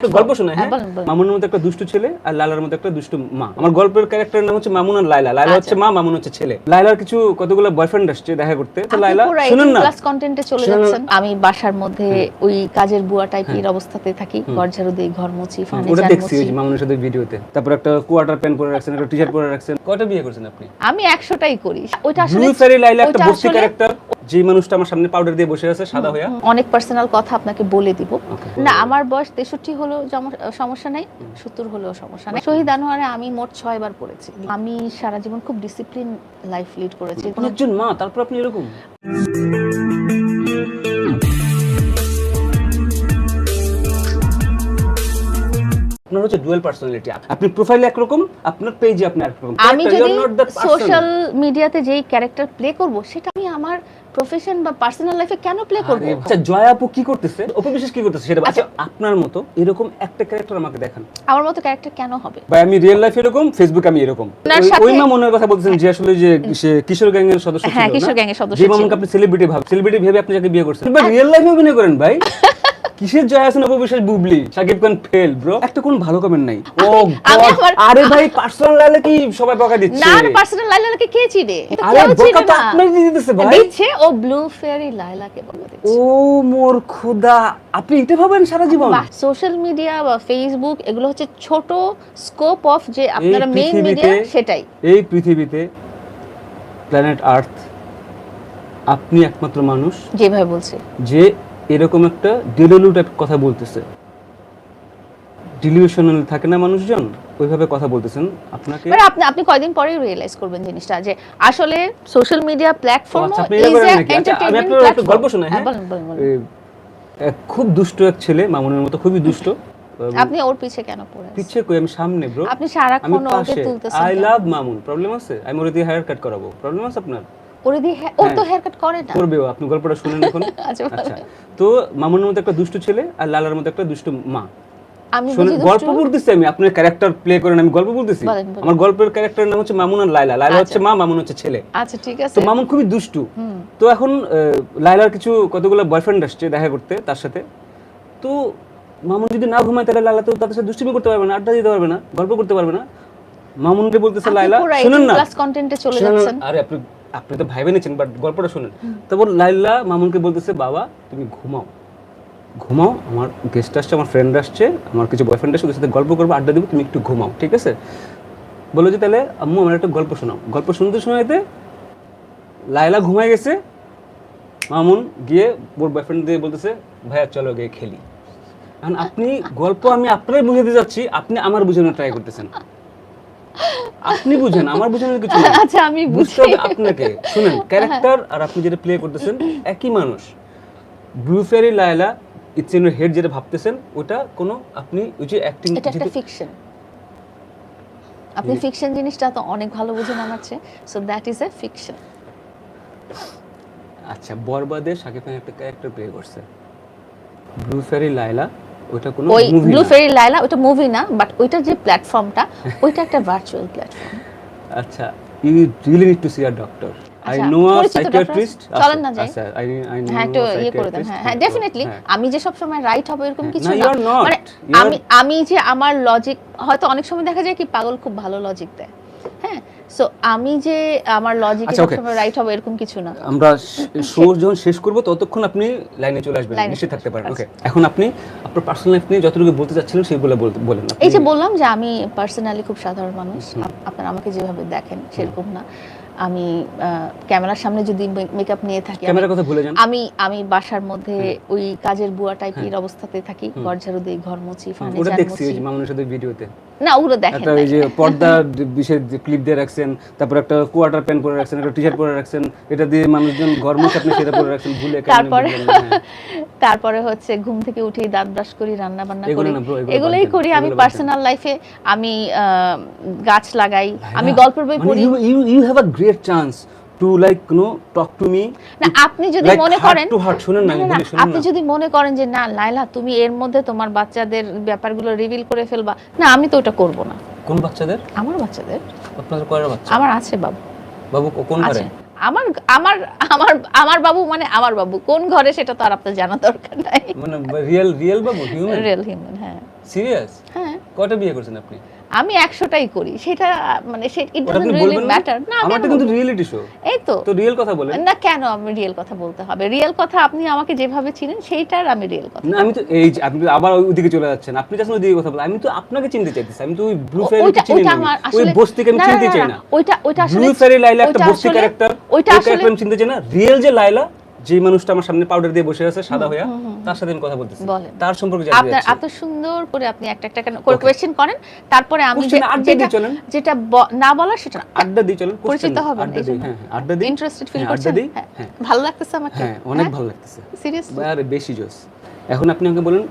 একটা গল্প শোনায় হ্যাঁ? হ্যাঁ। মামুনের মধ্যে একটা দুষ্টু ছেলে আর লালার মধ্যে একটা দুষ্টু মা। আমার গল্পের ক্যারেক্টারের নাম হচ্ছে মামুন আর লাইলা লাইলা আচ্ছা। হচ্ছে মা মামুন হচ্ছে ছেলে। লাইলার কিছু কতগুলো বয়ফ্রেন্ড আসছে দেখা করতে? তো লাইলা শুনুন না। প্লাস কন্টেন্টে চলে যাচ্ছেন। আমি বাসার মধ্যে ওই কাজের বুয়া টাইপের অবস্থাতে থাকি। ঘর ঝাড়ু দিই ঘর মুছি ওটা ফার্নিচার দেখছি ওই মুছি যে মামুনের সাথে ভিডিওতে তারপর একটা কোয়ার্টার প্যান্ট পরে রাখছেন একটা টি শার্ট পরে রাখছেন। কয়টা বিয়ে করছেন আপনি? আমি একশোটাই করি। ওইটা আসলে লাইলা একটা বস্তি ক্যারেক্টার যে মানুষটা আমার সামনে পাউডার দিয়ে বসে আছে সাদা হয়ে অনেক পার্সোনাল কথা আপনাকে বলে দিব। না আমার বয়স তেষট্টি হলো সমস্যা নাই সত্তর হলেও সমস্যা নাই। শহীদ আনোয়ারে আমি মোট ছয়বার পড়েছি। আমি সারা জীবন খুব ডিসিপ্লিন লাইফ লিড করেছি। একজন মা তারপর আপনি এরকম? আপনার হচ্ছে ডুয়াল পার্সোনালিটি আপনি প্রোফাইলে একরকম আপনার পেজে আপনি একরকম আমি যদি. সোশ্যাল মিডিয়াতে যেই ক্যারেক্টার প্লে করব সেটা আমি আমার প্রফেশন বা পার্সোনাল লাইফে কেন প্লে করব? আচ্ছা জয়া আপু কি করতেছে? অপবিশ্বাস কি করতেছে সেটা আচ্ছা। আপনার মতো এরকম একটা ক্যারেক্টার আমাকে দেখান। আমার মতো ক্যারেক্টার কেন হবে? ভাই আমি রিয়েল লাইফ এরকম ফেসবুক আমি এরকম। ওই- মা মনের কথা বলতেছেন যে আসলে যে সে কিশোর গ্যাং এর সদস্য ছিল হ্যাঁ? কিশোর গ্যাংয়ের সদস্য যে ছিল। মামুনকে আপনি সেলিব্রিটি ভাব সেলিব্রিটি ভেবে আপনি যাকে বিয়ে করছেন। ভাই রিয়েল লাইফে অভিনয় করেন ভাই। কিসের জয় হাসান অপবিশ্বাস বুবলি? সাকিব খান ফেল ব্রো একটা কোন ভালো কমেন্ট নাই। ও আমি আরে ভাই পার্সোনাল লাইলে কি সবাই বকা দিচ্ছে? না না পার্সোনাল লাইলাকে কে কে চিনে? আরে বকা তো না। আপনারই দিয়ে দিতেছে ভাই। দিচ্ছে ও ব্লু ফেয়ারি লাইলাকে বলে দিচ্ছে। ও মোর খোদা। আপনি এটা ভাবেন সারা জীবন? সোশ্যাল মিডিয়া বা ফেসবুক এগুলো হচ্ছে ছোট স্কোপ অফ যে আপনারা মেইন মিডিয়া সেটাই। এই পৃথিবীতে প্ল্যানেট আর্থ আপনি একমাত্র মানুষ যেভাবে বলছি। যে এরকম একটা ডিলুলু টাইপ কথা বলতেছে। ডিলিউশনাল থাকে না মানুষজন? ওইভাবে কথা বলতেছেন। আপনাকে মানে আপনি আপনি কয়দিন পরেই রিয়েলাইজ করবেন জিনিসটা যে আসলে সোশ্যাল মিডিয়া প্ল্যাটফর্ম আচ্ছা, আপনি? আচ্ছা, আমি আপনার একটা গল্প শোনাই, হ্যাঁ? এক খুব দুষ্ট এক ছেলে মামুনের মতো খুবই দুষ্ট। আপনি ওর পিছে কেন পড়ে? পিছিয়ে কই? আমি সামনে ব্রো আপনি সারাক্ষণ ওকে তুলতেছেন আই লাভ মামুন। প্রবলেম আছে? আমি ওরে দিয়ে হেয়ার কাট করাবো। প্রবলেম আছে আপনার? দিয়ে হ্যাঁ- তো হেয়ার কাট করে না। করবেও আপনি গল্পটা শুনেন এখন আচ্ছা, আচ্ছা। তো মামুনের মধ্যে একটা দুষ্ট ছেলে আর লালার মধ্যে একটা দুষ্ট মা। আমি গল্প বলতেছি আমি আপনার ক্যারেক্টার প্লে করেন আমি গল্প বলতেছি। আমার গল্পের ক্যারেক্টারের নাম হচ্ছে মামুন আর লাইলা লাইলা হচ্ছে মা মামুন হচ্ছে ছেলে। আচ্ছা ঠিক আছে। তো মামুন খুবই দুষ্টু। তো এখন লাইলার কিছু কতগুলো বয়ফ্রেন্ড আসছে দেখা করতে তার সাথে। তো মামুন যদি না ঘুমায় তাহলে লাইলা তো তাদের সাথে দুষ্টুমি করতে পারবে না আড্ডা দিতে পারবে না গল্প করতে পারবে না। মামুনকে বলতেছে লাইলা শুনুন না। ক্লাস কন্টেন্টে চলে যাচ্ছেন। আরে আপনি আপনি তো ভাই নিচ্ছেন বাট গল্পটা শুনেন। তারপর লাইলা মামুনকে বলতেছে, বাবা, তুমি ঘুমাও। ঘুমাও, আমার গেস্ট আসছে, আমার ফ্রেন্ড আসছে, আমার কিছু বয়ফ্রেন্ড আসছে, ওদের সাথে গল্প করব, আড্ডা দিব, তুমি একটু ঘুমাও, ঠিক আছে? বলো যে, তাহলে, আম্মু, আমার একটা গল্প শোনাও। গল্প শুনতে শোনাইতে লাইলা ঘুমায় গেছে। মামুন গিয়ে ওর বয়ফ্রেন্ড দিয়ে বলতেছে, ভাইয়া, চলো গিয়ে খেলি। এখন আপনি গল্প আমি আপনারাই বুঝাতে যাচ্ছি, আপনি আমার বুঝানোর ট্রাই করতেছেন। আপনি বুঝেন আমার বুঝানোর কিছু নেই। আচ্ছা আমি বুঝতে বুঝি। আপনাকে। শুনেন ক্যারেক্টার আর আপনি যেটা প্লে করতেছেন একই মানুষ। Blue fairy Laila it's in head যেটা ভাবতেছেন ওটা কোনো আপনি ওই যে অ্যাক্টিং এটা একটা ফিকশন আপনি ফিকশন জিনিসটা তো অনেক ভালো বুঝেন আমার চেয়ে। So that is a fiction আচ্ছা বরবাদে শাকিব খান একটা ক্যারেক্টার প্লে করছে। ব্লু ফেরি লায়লা ওটা কোনো ওই ব্লু ফেরি লাইলা ওটা মুভি না বাট ওইটার যে প্ল্যাটফর্মটা ওইটা একটা ভার্চুয়াল প্ল্যাটফর্ম আচ্ছা you really need to see a doctor I know a psychiatrist চলেন না যাই। আচ্ছা আই আই নো হ্যাঁ একটু ইয়ে করে দেন। হ্যাঁ হ্যাঁ ডেফিনেটলি আমি যে সব সময় রাইট হবে এরকম হ্যাঁ, কিছু না. মানে আমি আমি যে আমার লজিক হয়তো অনেক সময় দেখা যায় কি পাগল খুব ভালো লজিক দেয়। হ্যাঁ সো আমি যে আমার লজিক আচ্ছা, রাইট হবে এরকম কিছু না। আমরা শো যখন শেষ করব ততক্ষণ আপনি লাইনে চলে আসবেন নিশ্চিত থাকতে পারেন ওকে এখন আপনি আপনার পার্সোনাল লাইফ নিয়ে যতটুকু বলতে চাচ্ছিলেন সেগুলো বলেন। এই যে বললাম যে আমি পার্সোনালি খুব সাধারণ মানুষ আপ- আপনারা আমাকে যেভাবে দেখেন সেরকম না। আমি ক্যামেরার সামনে যদি মেকআপ নিয়ে থাকি আমি- ক্যামেরার কথা ভুলে যান। আমি আমি বাসার মধ্যে ওই কাজের বুয়া টাইপের অবস্থাতে থাকি ঘর ঝাড়ু দিই ঘর মুছি ওটা ফার্নিচার দেখছি মুছি। মামুনের সাথে ভিডিওতে না ওগুলো দেখেন একটা নাই। ওই যে পর্দা বিশেষ ক্লিপ দিয়ে রাখছেন তারপর একটা কোয়ার্টার প্যান্ট পরে রাখছেন একটা টি শার্ট পরে রাখছেন এটা দিয়ে মানুষজন আপনি সেটা পরে রাখছেন ভুলে তারপরে হ্যাঁ। তারপরে হচ্ছে ঘুম থেকে উঠে দাঁত ব্রাশ করি রান্না বান্না করি এগুলোই করি আমি। পার্সোনাল লাইফে আমি গাছ লাগাই আমি গল্পের বই মানে পড়ি you you you have a great chance like know talk to me. না আপনি যদি মনে করেন to heart শুনেন না না, আমি না, না, বলি শুনেন আপনি যদি মনে করেন যে না লাইলা তুমি এর মধ্যে তোমার বাচ্চাদের ব্যাপারগুলো রিভিল করে ফেলবা না আমি তো ওটা করব না। কোন বাচ্চাদের? আমার বাচ্চাদের? আপনাদের কয়টা বাচ্চা? আমার আছে বাবু। বাবু কোন আছে। ঘরে আমার আমার আমার আমার বাবু মানে আমার বাবু। কোন ঘরে সেটা তো আর আপনার জানা দরকার নাই। মানে রিয়েল রিয়েল বাবু হিউম্যান রিয়েল হিউম্যান হ্যাঁ। সিরিয়াস হ্যাঁ। কয়টা বিয়ে করছেন আপনি? আমি একশোটাই করি। সেটা মানে ইট ডাজন্ট রিয়েলি না? ম্যাটার না আমারটা কিন্তু রিয়েলিটি শো এই তো। তো রিয়েল কথা বলেন। না কেন আমি রিয়েল কথা বলতে হবে? রিয়েল কথা আপনি আমাকে যেভাবে চিনেন সেইটার আমি রিয়েল কথা না আমি তো এই যে আপনি আবার ওইদিকে চলে যাচ্ছেন। আপনি যাচ্ছেন ওইদিকে কথা বলেন। আমি তো আপনাকে চিনতে চাইতেছি। আমি তো ওই ব্লু ওইটা চিনি না ওই বস্তিকে আমি চিনতে চাই না, ওইটা ওইটা আসলে ব্লু ফেয়ারি লাইলা একটা বস্তি ক্যারেক্টার ওইটা আসলে আমি চিনতে চাই না। রিয়েল যে লাইলা যে মানুষটা আমার সামনে পাউডার দিয়ে বসে আছে সাদা হইয়া তার সাথে আমি কথা বলতেছি। তার সম্পর্কে জানতে আপনার এত সুন্দর করে আপনি একটা একটা করে কোয়েশ্চেন করেন তারপরে আমি যেটা যেটা না বলার সেটা আড্ডা দিই চলেন পরিচিত হবেন আড্ডা দিই হ্যাঁ হ্যাঁ, আড্ডা দিই ইন্টারেস্টেড ফিল হ্যাঁ, করছেন? হ্যাঁ হ্যাঁ। ভালো লাগতেছে আমাকে। হ্যাঁ অনেক ভালো লাগতেছে। সিরিয়াসলি আরে বেশি জোস। এখন আপনি আমাকে বলেন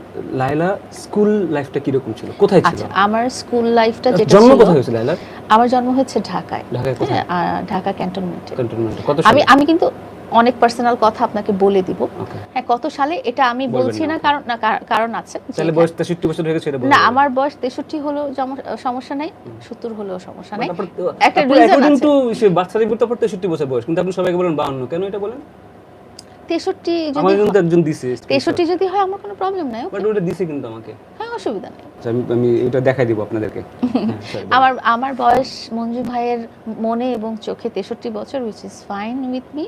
লাইলা স্কুল লাইফটা কীরকম ছিল? কোথায় ছিল? আচ্ছা আমার স্কুল লাইফটা যেটা জন্ম কোথায় হয়েছিল লাইলার আমার জন্ম হয়েছে ঢাকায়। ঢাকায় কোথায়? হ্যাঁ, ঢাকা ক্যান্টনমেন্টে ক্যান্টনমেন্টে কত আমি আমি কিন্তু অনেক পার্সোনাল কথা আপনাকে বলে দিব। হ্যাঁ কত সালে এটা আমি বলছি না। কারণ না কারণ আছে। তাহলে বয়স 63 বছর হয়ে গেছে এটা না আমার বয়স তেষট্টি হলেও জম- সমস্যা নাই সত্তর হলেও সমস্যা নাই। একটা according আছে। to সে বার্থ সার্টিফিকেট তারপর 63 বছর বয়স। কিন্তু আপনি সবাইকে বলেন 52 কেন এটা বলেন? তেষট্টি যদি আমার কিন্তু একজন দিছে তেষট্টি যদি হয় আমার কোনো প্রবলেম নাই বাট ওটা দিছে কিন্তু আমাকে। হ্যাঁ অসুবিধা নেই। আচ্ছা, আমি এটা দেখাই দিব আপনাদেরকে। হ্যাঁ। আমার আমার বয়স মঞ্জু ভাইয়ের মনে এবং চোখে তেষট্টি বছর which is fine with me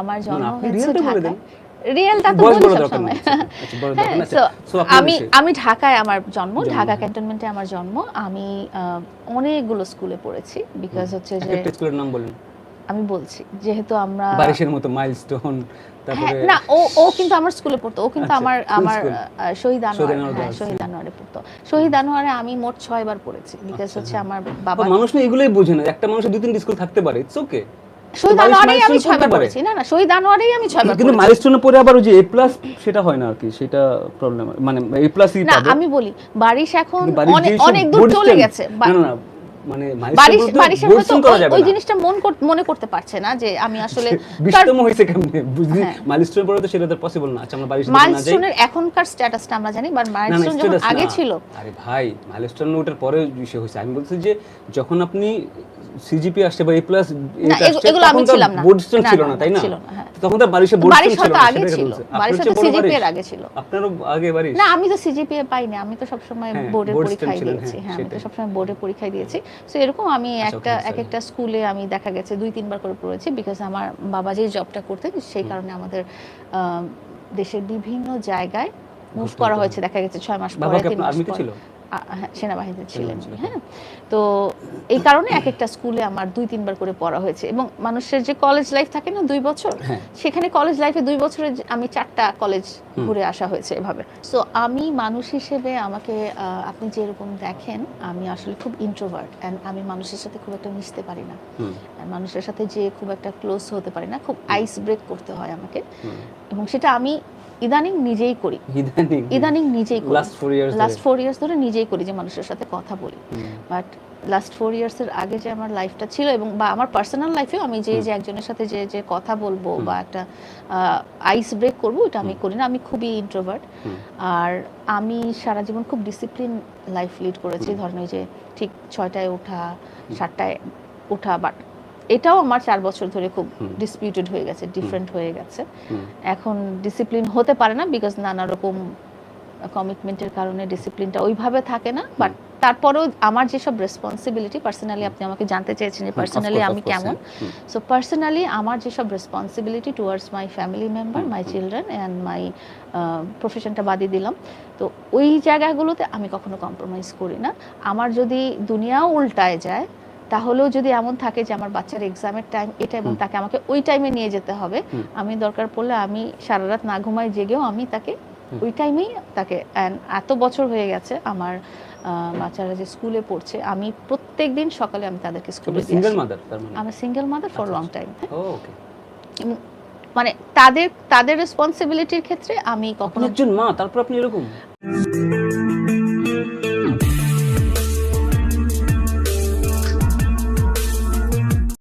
আমার জন্ম হয়েছে ঢাকায়। রিয়েলটা তো বলি সবসময় আচ্ছা, আমি আমি ঢাকায় আমার জন্ম ঢাকা হ্যাঁ। ক্যান্টনমেন্টে আমার জন্ম। আমি অনেকগুলো স্কুলে পড়েছি বিকজ হচ্ছে যে স্কুলের নাম বলেন। আমি বলছি যেহেতু আমরা বারিশের মতো মাইলস্টোন হ্যাঁ তারপরে না ও ও কিন্তু আমার স্কুলে পড়তো ও কিন্তু আচ্ছা, আমার আমার শহীদ আনোয়ার শহীদ আনোয়ার হ্যাঁ শহীদ। আনোয়ারে পড়তো। শহীদ আনোয়ারে আমি মোট ছয় বার পড়েছি বিকজ হচ্ছে আমার বাবা মানুষ না এগুলোই বোঝে না একটা মানুষের দুই তিনটি স্কুল থাকতে পারে ইটস ওকে শহীদ আনোয়ারেই আমি পড়েছি না না শহীদ আনোয়ারেই আমি কিন্তু। মাইলস্টোনে আবার ওই যে এ প্লাস সেটা হয় না আর কি সেটা প্রবলেম মানে এ প্লাসই না আমি বলি বারিশ এখন অনেক অনেক দূর চলে গেছে না না, মানে ওই- জিনিসটা মন মনে করতে পারছে না যে আমি আসলে কেমনে? বুঝলি? হ্যাঁ। পরে তো সেটা তো পসিবল না। আচ্ছা আমরা বারিশ না যাই। মাইলস্টোনের এখনকার স্ট্যাটাসটা আমরা জানি বাট মাইলস্টোন যখন আগে ছিল আরে ভাই মাইলস্টোন ওটার পরে বিষয় আমি বলছি যে যখন আপনি সিজিপি আসছে বা এ প্লাস এগুলো আমি ছিলাম না। বোর্ড স্ট্যান্ড ছিল না, তাই না? হ্যাঁ। তখন তো বারিশে বোর্ড স্ট্যান্ড ছিল আগে ছিল। বারিশ সিজিপি এর আগে ছিল। আপনারও আগে বারিশ না আমি তো সিজিপিএ পাইনি আমি তো সবসময় হ্যাঁ, বোর্ডের পরীক্ষায় দিয়েছি হ্যাঁ, হ্যাঁ আমি তো বোর্ডের পরীক্ষায় দিয়েছি। তো এরকম আমি আচ্ছা, একটা এক একটা স্কুলে আমি দেখা গেছে দুই তিনবার করে পড়েছি বিকজ আমার বাবা যে জবটা করতেন সেই কারণে আমাদের আহ, দেশের বিভিন্ন জায়গায় মুভ করা হয়েছে দেখা গেছে ছয় মাস পরে তিন মাস। হ্যাঁ, সেনাবাহিনীতে ছিলেন হ্যাঁ। তো এই কারণে এক একটা স্কুলে আমার দুই তিনবার করে পড়া হয়েছে। এবং মানুষের যে কলেজ লাইফ থাকে না দুই বছর হ্যাঁ। সেখানে কলেজ লাইফে দুই বছরে আমি চারটা কলেজ ঘুরে আসা হয়েছে এভাবে। সো আমি মানুষ হিসেবে আমাকে আপনি যেরকম দেখেন আমি আসলে খুব ইন্ট্রোভার্ট অ্যান্ড আমি মানুষের সাথে খুব একটা মিশতে পারি না। মানুষের সাথে যে খুব একটা ক্লোজ হতে পারি না খুব আইস ব্রেক করতে হয় আমাকে। এবং সেটা আমি ইদানিং নিজেই করি। ইদানিং? নিজেই করি। Last four years last four years ধরে নিজেই করি যে মানুষের সাথে কথা বলি। বাট লাস্ট ফোর ইয়ার্সের আগে যে আমার লাইফটা ছিল এবং বা আমার পার্সোনাল লাইফেও আমি যে যে একজনের সাথে যে যে কথা বলব বা একটা আইস ব্রেক করব এটা আমি করি না। আমি খুবই ইন্ট্রোভার্ট আর আমি সারা জীবন খুব ডিসিপ্লিন লাইফ লিড করেছি। ধরেন ওই যে ঠিক ছয়টায় ওঠা সাতটায় ওঠা বাট এটাও আমার চার বছর ধরে খুব ডিসপিউটেড হয়ে গেছে ডিফারেন্ট হয়ে গেছে। এখন ডিসিপ্লিন হতে পারে না বিকজ নানা রকম কমিটমেন্টের কারণে ডিসিপ্লিনটা ওইভাবে থাকে না। বাট তারপরেও আমার যেসব রেসপন্সিবিলিটি পার্সোনালি আপনি আমাকে জানতে চেয়েছেন যে পার্সোনালি আমি কেমন। সো পার্সোনালি আমার যেসব responsibility towards my family member my children and my প্রফেশনটা বাদই দিলাম। তো ওই জায়গাগুলোতে আমি কখনো কম্প্রোমাইজ করি না। আমার যদি দুনিয়াও উল্টায় যায় তাহলেও যদি এমন থাকে যে আমার বাচ্চার এক্সামের টাইম এটা এবং তাকে আমাকে ওই টাইমে নিয়ে যেতে হবে আমি দরকার পড়লে আমি সারা রাত না ঘুমাই জেগেও আমি তাকে ওই টাইমেই তাকে এত বছর হয়ে গেছে আমার বাচ্চারা যে স্কুলে পড়ছে আমি প্রত্যেক দিন সকালে আমি তাদেরকে স্কুলে সিঙ্গেল মাদার আমি single mother for long. Time okay মানে তাদের তাদের রেসপন্সিবিলিটির ক্ষেত্রে আমি কখনো একজন মা তারপর আপনি এরকম?